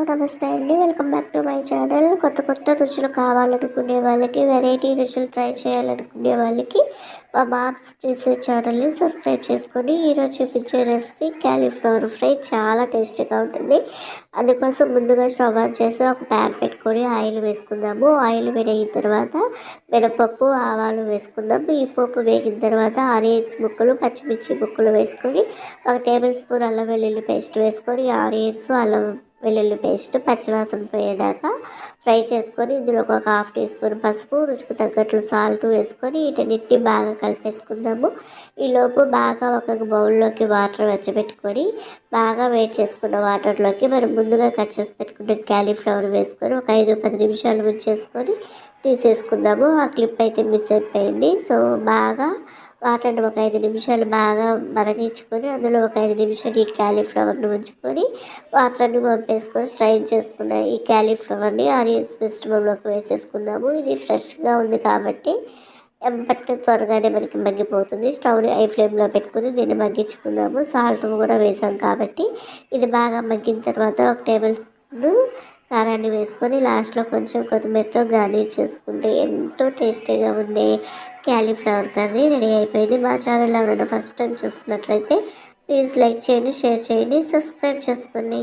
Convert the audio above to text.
Hello నమస్తే అండి. Welcome back to my channel కొత్త కొత్త రుచులు కావాలనుకునే వాళ్ళకి వెరైటీ రుచులు ట్రై చేయాలనుకునే వాళ్ళకి మా మామ్స్ ప్లీజ్ ఛానల్ని సబ్స్క్రైబ్ చేసుకొని ఈరోజు చూపించే రెసిపీ క్యాలీఫ్లవర్ ఫ్రై చాలా టేస్టీగా ఉంటుంది. అందుకోసం ముందుగా స్టవ్ ఆన్ చేసి ఒక ప్యాన్ పెట్టుకొని ఆయిల్ వేసుకుందాము. ఆయిల్ వేడిన తర్వాత మినపప్పు ఆవాలు వేసుకుందాము ఈ పప్పు వేగిన తర్వాత ఆనియన్స్ ముక్కలు పచ్చిమిర్చి ముక్కలు వేసుకొని ఒక టేబుల్ స్పూన్ అల్లం వెల్లుల్లి పేస్ట్ వేసుకొని ఆనియన్స్ అల్లం వెల్లుల్లి పేస్ట్ పచ్చివాసన పోయేదాకా ఫ్రై చేసుకొని ఇందులో ఒక హాఫ్ టీ స్పూన్ పసుపు రుచికి తగ్గట్లు సాల్ట్ వేసుకొని వీటన్నిటిని బాగా కలిపేసుకుందాము. ఈలోపు బాగా ఒక బౌల్లోకి వాటర్ వెచ్చబెట్టుకొని బాగా వేడి చేసుకున్న వాటర్లోకి మనం ముందుగా కట్ చేసి పెట్టుకున్న క్యాలీఫ్లవర్ వేసుకొని ఒక ఐదు పది నిమిషాలు ముంచేసుకొని తీసేసుకుందాము. ఆ క్లిప్ అయితే మిస్ అయిపోయింది. సో బాగా వాటర్ని ఒక ఐదు నిమిషాలు బాగా మరగించుకొని అందులో ఒక ఐదు నిమిషాలు ఈ క్యాలీఫ్లవర్ని ఉంచుకొని వాటర్ని పంపేసుకొని స్ట్రైన్ చేసుకున్న ఈ క్యాలీఫ్లవర్ని ఆనియన్స్ మిశ్రమంలోకి వేసేసుకుందాము. ఇది ఫ్రెష్గా ఉంది కాబట్టి ఎంపట్ త్వరగానే మనకి మగ్గిపోతుంది. స్టవ్ని ఐ ఫ్లేమ్లో పెట్టుకుని దీన్ని మగ్గించుకుందాము. సాల్ట్ కూడా వేసాం కాబట్టి ఇది బాగా మగ్గిన తర్వాత ఒక టేబుల్ స్పూన్ కారాన్ని వేసుకొని లాస్ట్లో కొంచెం కొత్తిమీరతో గార్నిష్ చేసుకుంటే ఎంతో టేస్టీగా ఉండే క్యాలీఫ్లవర్ కర్రీ రెడీ అయిపోయింది. మా ఛానల్ ఎవరైనా ఫస్ట్ టైం చూస్తున్నట్లయితే ప్లీజ్ లైక్ చేయండి షేర్ చేయండి సబ్స్క్రైబ్ చేసుకోండి.